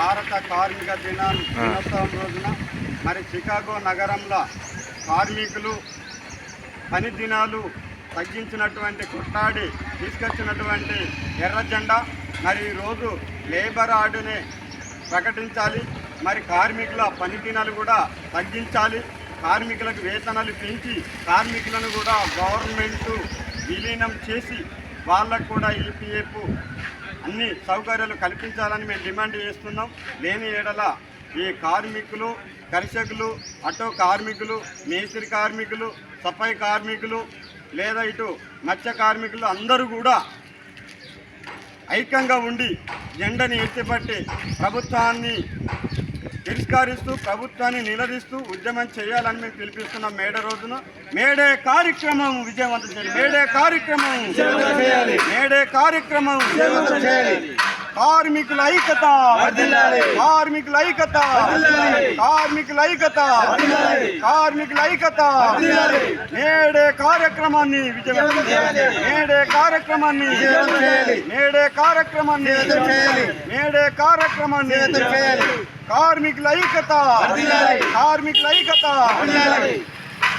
భారత కార్మిక దినాలు దినోత్సవం రోజున మరి చికాగో నగరంలో కార్మికులు పని దినాలు తగ్గించినటువంటి కొట్టాడి తీసుకొచ్చినటువంటి ఎర్ర జెండా. మరి ఈరోజు లేబర్ ఆర్డునే ప్రకటించాలి. మరి కార్మికుల పని దినాలు కూడా తగ్గించాలి. కార్మికులకు వేతనాలు పెంచి కార్మికులను కూడా గవర్నమెంట్ విలీనం చేసి వాళ్ళకు కూడా ఈపీఎఫ్ అన్ని సౌకర్యాలు కల్పించాలని మేము డిమాండ్ చేస్తున్నాం. లేని ఏడల ఈ కార్మికులు కర్షకులు ఆటో కార్మికులు మేస్త్రి కార్మికులు సఫాయి కార్మికులు లేదా ఇటు మత్స్య కార్మికులు అందరూ కూడా ఐక్యంగా ఉండి జెండని ఎత్తిపట్టి ప్రభుత్వాన్ని తిరస్కరిస్తూ ప్రభుత్వాన్ని నిలదీస్తూ ఉద్యమం చేయాలని మేము పిలిపిస్తున్నాం మేడే రోజున మేడే కార్యక్రమం విజయవంతం చేయాలి. మేడే కార్యక్రమం మేడే కార్యక్రమం కార్మికుల ఐక్యత కార్మికుల ఐక్యత కార్మికుల ఐక్యత కార్మికుల ఐక్యత మేడే కార్యక్రమాన్ని విజయవంతం చేయాలి. మేడే కార్యక్రమాన్ని మేడే కార్యక్రమాన్ని మేడే కార్యక్రమాన్ని కార్మికుల ఐక్యత కార్మికుల ఐక్యత